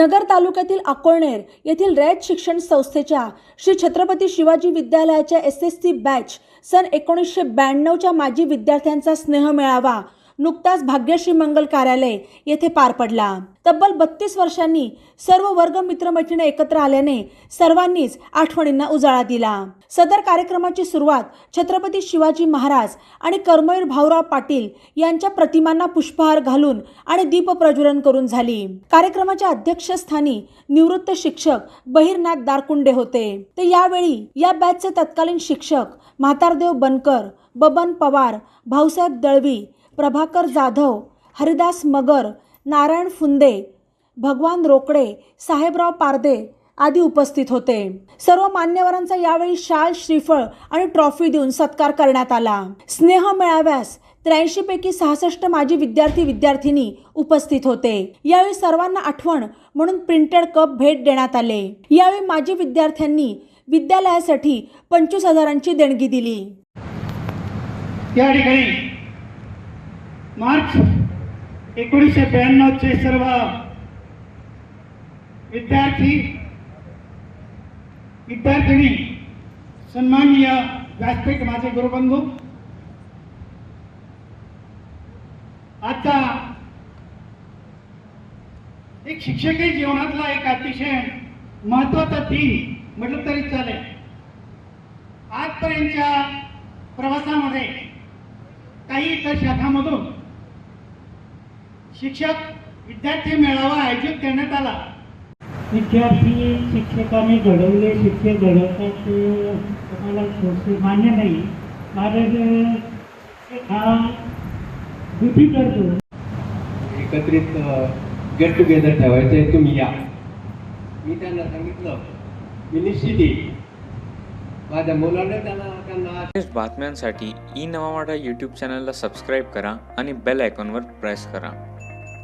नगर तालुक्यातील अकोळनेर येथील रयत शिक्षण संस्थेच्या श्री छत्रपती शिवाजी विद्यालयाच्या एस एस सी बॅच सन एकोणीसशे ब्याण्णवच्या माजी विद्यार्थ्यांचा स्नेह मेळावा नुकताच भाग्यश्री मंगल कार्यालय येथे पार पडला. तब्बल बत्तीस वर्षांनी सर्व वर्ग मित्रमैत्रिणी एकत्र आल्याने सर्वांनीच आठवणींना उजाळा दिला. सदर कार्यक्रमाची सुरुवात छत्रपती शिवाजी महाराज आणि कर्मवीर भाऊराव पाटील यांच्या प्रतिमांना पुष्पहार घालून आणि दीप प्रज्वलन करून झाली. कार्यक्रमाच्या अध्यक्षस्थानी निवृत्त शिक्षक बहिरनाथ दारकुंडे होते. ते यावेळी या बॅचचे तत्कालीन शिक्षक म्हातारदेव बनकर बबन पवार भाऊसाहेब दळवी प्रभाकर जाधव हरिदास मगर नारायण फुंदे भगवान रोकडे साहेबराव पारदे आदी उपस्थित होते. सर्व मान्यवरांचा यावेळी शाल श्रीफळ आणि ट्रॉफी देऊन सत्कार करण्यात आला. स्नेह मेळाव्यास त्र्याऐंशी पैकी सहासष्ट माजी विद्यार्थी विद्यार्थिनी उपस्थित होते. यावेळी सर्वांना आठवण म्हणून प्रिंटेड कप भेट देण्यात आले. यावेळी माजी विद्यार्थ्यांनी विद्यालयासाठी पंचवीस हजारांची देणगी दिली. या ठिकाणी मार्च एकोणीसशे ब्याण्णवचे सर्व विद्यार्थी विद्यार्थिनी सन्माननीय व्यासपीठ माझे गुरुबंधू आता एक शिक्षकी जीवनातला एक अतिशय महत्त्वाचा दिन म्हटलं तरी चालेल. आजपर्यंतच्या प्रवासामध्ये काही इतर शाखामधून शिक्षक विद्यार्थी मेळावा आयोजित करण्यात आला. विद्यार्थी शिक्षकांनी घडवले शिक्षक घडवतात ते तुम्हाला थोडसे मान्य नाही. कारण शिक्षक हा ड्युटी करतो एकत्रित गेट टुगेदर ठेवायचं आहे तुम्ही या. मी त्यांना सांगितलं मी निश्चित येईल माझ्या मुलाने त्यांना त्यांना लेटेस्ट बातम्यांसाठी ई नवा यूट्यूब चॅनलला सबस्क्राईब करा आणि बेल आयकॉनवर प्रेस करा.